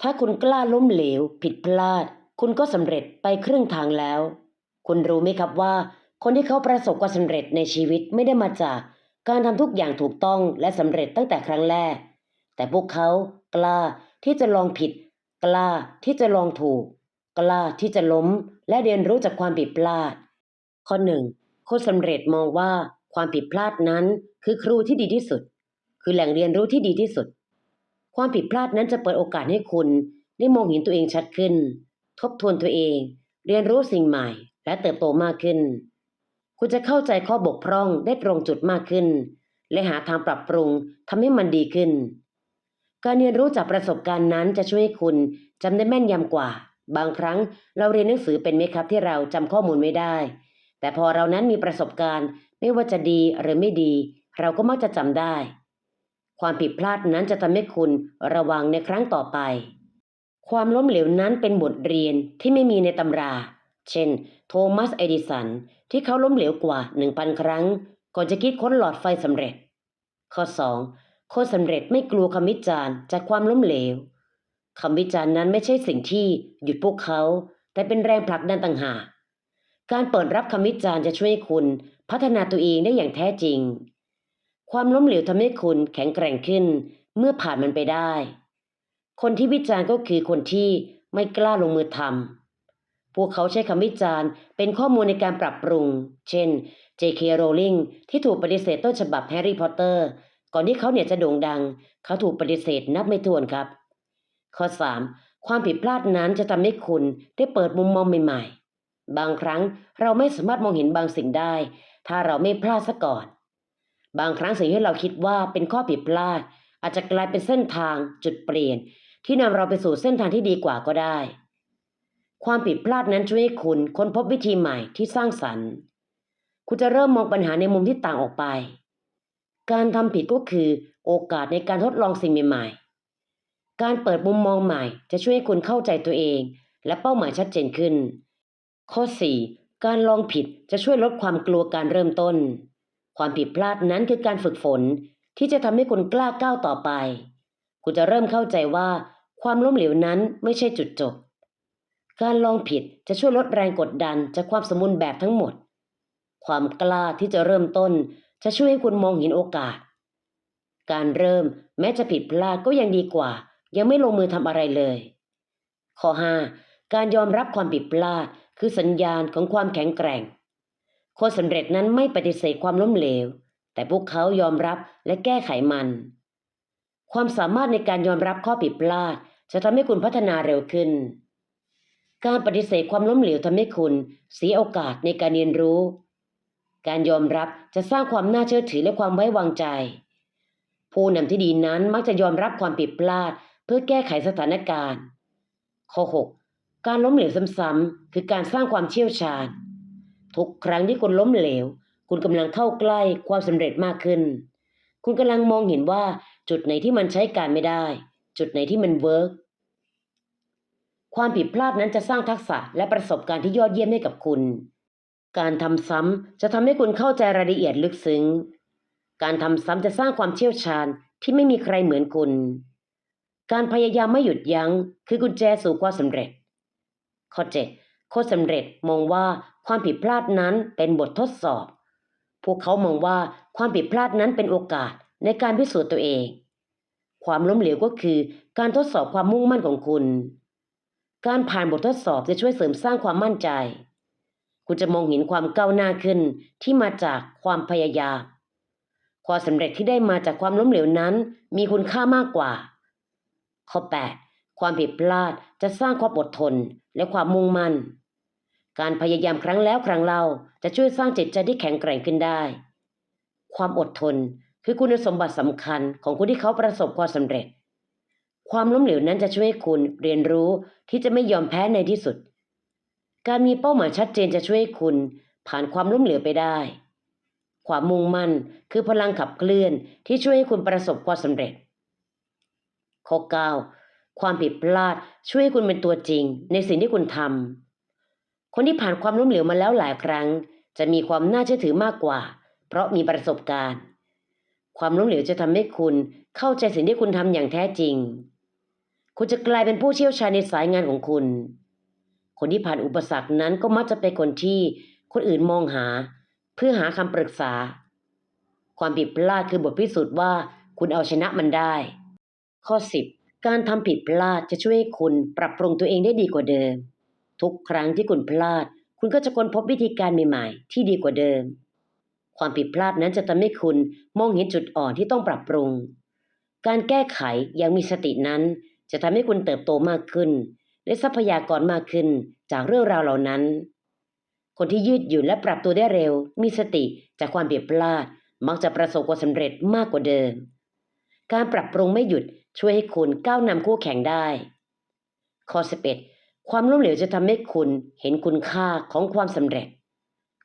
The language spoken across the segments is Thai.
ถ้าคุณกล้าล้มเหลว ผิดพลาด คุณก็สำเร็จไปครึ่งทางแล้ว คุณรู้ไหมครับว่า คนที่เขาประสบความสำเร็จในชีวิตไม่ได้มาจาก การทำทุกอย่างถูกต้องและสำเร็จตั้งแต่ครั้งแรก แต่พวกเขากล้าที่จะลองผิด กล้าที่จะลองถูก กล้าที่จะล้มและเรียนรู้จากความผิดพลาด ข้อหนึ่งคนสำเร็จมองว่าความผิดพลาดนั้นคือครูที่ดีที่สุด คือแหล่งเรียนรู้ที่ดีที่สุด ความผิดพลาดนั้นจะเปิดโอกาสให้คุณได้มองเห็นตัวเองชัดขึ้น ทบทวนตัวเอง เรียนรู้สิ่งใหม่และเติบโตมากขึ้น คุณจะเข้าใจข้อบกพร่องได้ตรงจุดมากขึ้น และหาทางปรับปรุงทำให้มันดีขึ้น การเรียนรู้จากประสบการณ์นั้นจะช่วยให้คุณจำได้แม่นยำกว่า บางครั้งเราเรียนหนังสือเป็นไหมครับที่เราจำข้อมูลไม่ได้ แต่พอเรานั้นมีประสบการณ์ไม่ว่าจะดีหรือไม่ดี เราก็มักจะจำได้ ความผิดพลาดนั้นจะทำให้คุณระวังในครั้งต่อไป ความล้มเหลวนั้นเป็นบทเรียนที่ไม่มีในตำรา เช่น โทมัส เอดิสัน ที่เขาล้มเหลวกว่า 1,000 ครั้ง ก่อนจะคิดค้นหลอดไฟสำเร็จ ข้อ 2. คนสำเร็จไม่กลัวคำวิจารณ์จากความล้มเหลวคำวิจารณ์นั้นไม่ใช่สิ่งที่หยุดพวกเขา แต่เป็นแรงผลักดันต่างหากการเปิดรับคำวิจารณ์จะช่วยให้คุณพัฒนาตัวเองได้อย่างแท้จริง ความล้มเหลวทำให้คุณแข็งแกร่งขึ้น เมื่อผ่านมันไปได้ คนที่วิจารณ์ก็คือคนที่ไม่กล้าลงมือทำพวกเขาใช้คำวิจารณ์เป็นข้อมูลในการปรับปรุง เช่น J.K. Rowling ที่ถูกปฏิเสธต้นฉบับแฮร์รี่พอตเตอร์ ก่อนที่เขาเนี่ยจะโด่งดัง เขาถูกปฏิเสธนับไม่ถ้วนครับ ข้อ 3. ความผิดพลาดนั้นจะทำให้คุณได้เปิดมุมมองใหม่ ๆ บางครั้งเราไม่สามารถมองเห็นบางสิ่งได้ ถ้าเราไม่พลาดซะก่อน บางครั้งสิ่งที่เราคิดว่าเป็นข้อผิดพลาด อาจจะกลายเป็นเส้นทางจุดเปลี่ยน ที่นำเราไปสู่เส้นทางที่ดีกว่าก็ได้ ความผิดพลาดนั้นช่วยให้คุณค้นพบวิธีใหม่ที่สร้างสรรค์ คุณจะเริ่มมองปัญหาในมุมที่ต่างออกไป การทำผิดก็คือโอกาสในการทดลองสิ่งใหม่ๆ การเปิดมุมมองใหม่จะช่วยให้คุณเข้าใจตัวเอง และเป้าหมายชัดเจนขึ้น ข้อ 4. การลองผิดจะช่วยลดความกลัวการเริ่มต้น ความผิดพลาดนั้นคือการฝึกฝนที่จะทำให้คุณกล้าก้าวต่อไป คุณจะเริ่มเข้าใจว่า ความล้มเหลวนั้นไม่ใช่จุดจบ การลองผิดจะช่วยลดแรงกดดันจากความสมบูรณ์แบบทั้งหมด ความกล้าที่จะเริ่มต้นจะช่วยให้คุณมองเห็นโอกาส การเริ่มแม้จะผิดพลาดก็ยังดีกว่า ยังไม่ลงมือทำอะไรเลย ข้อ 5. การยอมรับความผิดพลาดคือสัญญาณของความแข็งแกร่ง คนสำเร็จนั้นไม่ปฏิเสธความล้มเหลว แต่พวกเขายอมรับและแก้ไขมัน ความสามารถในการยอมรับข้อผิดพลาด จะทำให้คุณพัฒนาเร็วขึ้น การปฏิเสธความล้มเหลวทำให้คุณเสียโอกาสในการเรียนรู้ การยอมรับจะสร้างความน่าเชื่อถือและความไว้วางใจ ผู้นำที่ดีนั้นมักจะยอมรับความผิดพลาด เพื่อแก้ไขสถานการณ์ ข้อ 6. การล้มเหลวซ้ำๆคือการสร้างความเชี่ยวชาญ ทุกครั้งที่คุณล้มเหลว คุณกำลังเข้าใกล้ความสำเร็จมากขึ้น คุณกำลังมองเห็นว่าจุดไหนที่มันใช้การไม่ได้ จุดไหนที่มันเวิร์กความผิดพลาดนั้นจะสร้างทักษะและประสบการณ์ที่ยอดเยี่ยมให้กับคุณ การทำซ้ำจะทำให้คุณเข้าใจรายละเอียดลึกซึ้ง การทำซ้ำจะสร้างความเชี่ยวชาญที่ไม่มีใครเหมือนคุณ การพยายามไม่หยุดยัง้งคือกุญแจสู่ความสำเร็จข้อเจ็ด 7. คนสำเร็จมองว่าความผิดพลาดนั้นเป็นบททดสอบ พวกเขามองว่าความผิดพลาดนั้นเป็นโอกาสในการพิสูจน์ตัวเอง ความล้มเหลวก็คือการทดสอบความมุ่งมั่นของคุณ การผ่านบททดสอบจะช่วยเสริมสร้างความมั่นใจ คุณจะมองเห็นความก้าวหน้าขึ้นที่มาจากความพยายาม ความสำเร็จที่ได้มาจากความล้มเหลวนั้นมีคุณค่ามากกว่า ข้อ 8. ความผิดพลาดจะสร้างความอดทนและความมุ่งมั่น การพยายามครั้งแล้วครั้งเล่าจะช่วยสร้างจิตใจที่แข็งแกร่งขึ้นได้ ความอดทนคือคุณสมบัติสำคัญของคนที่เขาประสบความสำเร็จ ความล้มเหลวนั้นจะช่วยให้คุณเรียนรู้ที่จะไม่ยอมแพ้ในที่สุด การมีเป้าหมายชัดเจนจะช่วยให้คุณผ่านความล้มเหลวไปได้ ความมุ่งมั่นคือพลังขับเคลื่อนที่ช่วยให้คุณประสบความสำเร็จ ข้อ 9 ความผิดพลาดช่วยให้คุณเป็นตัวจริงในสิ่งที่คุณทำ คนที่ผ่านความล้มเหลวมาแล้วหลายครั้ง จะมีความน่าเชื่อถือมากกว่า เพราะมีประสบการณ์ ความล้มเหลวจะทำให้คุณเข้าใจสิ่งที่คุณทำอย่างแท้จริง คุณจะกลายเป็นผู้เชี่ยวชาญในสายงานของคุณ คนที่ผ่านอุปสรรคนั้นก็มักจะเป็นคนที่คนอื่นมองหา เพื่อหาคำปรึกษา ความผิดพลาดคือบทพิสูจน์ว่าคุณเอาชนะมันได้ ข้อ 10 การทำผิดพลาดจะช่วยให้คุณปรับปรุงตัวเองได้ดีกว่าเดิม ทุกครั้งที่คุณพลาด คุณก็จะค้นพบวิธีการใหม่ๆ ที่ดีกว่าเดิม ความผิดพลาดนั้นจะทำให้คุณมองเห็นจุดอ่อนที่ต้องปรับปรุง การแก้ไขอย่างมีสตินั้นจะทำให้คุณเติบโตมากขึ้น ได้ทรัพยากรมากขึ้นจากเรื่องราวเหล่านั้น คนที่ยืดหยุ่นและปรับตัวได้เร็ว มีสติจากความผิดพลาด มักจะประสบความสำเร็จมากกว่าเดิม การปรับปรุงไม่หยุดช่วยให้คุณก้าวนำคู่แข่งได้ข้อ11 ความล้มเหลวจะทำให้คุณเห็นคุณค่าของความสำเร็จ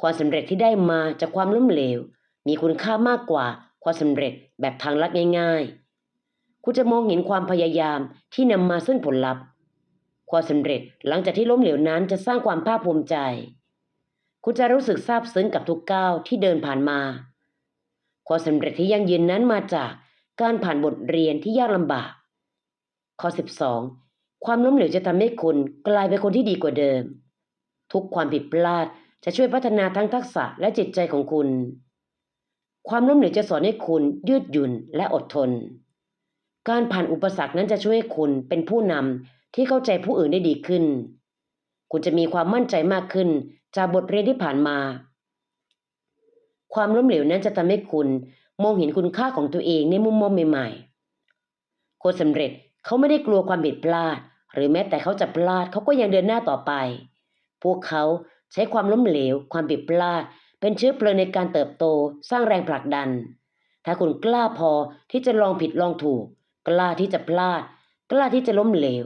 ความสำเร็จที่ได้มาจากความล้มเหลว มีคุณค่ามากกว่าความสำเร็จแบบทางลัดง่ายๆ คุณจะมองเห็นความพยายามที่นำมาซึ่งผลลัพธ์ ความสำเร็จหลังจากที่ล้มเหลวนั้นจะสร้างความภาคภูมิใจ คุณจะรู้สึกซาบซึ้งกับทุกก้าวที่เดินผ่านมา ความสำเร็จที่ยั่งยืนนั้นมาจากการผ่านบทเรียนที่ยากลำบาก ข้อ 12 ความล้มเหลวจะทำให้คุณกลายเป็นคนที่ดีกว่าเดิม ทุกความผิดพลาดจะช่วยพัฒนาทั้งทักษะและจิตใจของคุณ ความล้มเหลวจะสอนให้คุณยืดหยุ่นและอดทน การผ่านอุปสรรคนั้นจะช่วยให้คุณเป็นผู้นำที่เข้าใจผู้อื่นได้ดีขึ้น คุณจะมีความมั่นใจมากขึ้นจากบทเรียนที่ผ่านมา ความล้มเหลวนั้นจะทำให้คุณมองเห็นคุณค่าของตัวเองในมุมมองใหม่ๆคนสำเร็จ เขาไม่ได้กลัวความผิดพลาด หรือแม้แต่เขาจะพลาดเขาก็ยังเดินหน้าต่อไป พวกเขาใช้ความล้มเหลว ความผิดพลาด เป็นเชื้อเพลิงในการเติบโต สร้างแรงผลักดัน ถ้าคุณกล้าพอที่จะลองผิดลองถูก กล้าที่จะพลาด กล้าที่จะล้มเหลว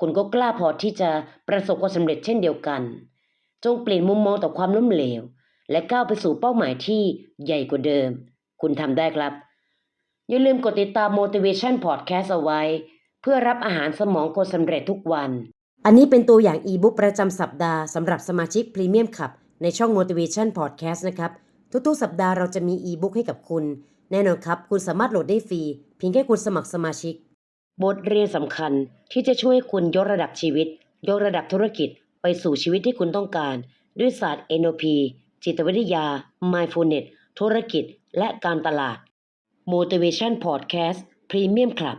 คุณก็กล้าพอที่จะประสบความสำเร็จเช่นเดียวกัน จงเปลี่ยนมุมมองต่อความล้มเหลว และก้าวไปสู่เป้าหมายที่ใหญ่กว่าเดิม คุณทำได้ครับ อย่าลืมกดติดตาม motivation podcast เอาไว้ เพื่อรับอาหารสมองคนสำเร็จทุกวัน อันนี้เป็นตัวอย่างอีบุ๊กประจำสัปดาห์สำหรับสมาชิกพรีเมียมขับ ในช่อง motivation podcast นะครับ ทุกๆ สัปดาห์เราจะมีอีบุ๊กให้กับคุณ แน่นอนครับ คุณสามารถโหลดได้ฟรีเพียงแค่คุณสมัครสมาชิก บทเรียนสำคัญที่จะช่วยให้คุณยกระดับชีวิต ยกระดับธุรกิจ ไปสู่ชีวิตที่คุณต้องการ ด้วยศาสตร์ NLP จิตวิทยา Mindfulness ธุรกิจ และการตลาด Motivation Podcast Premium Club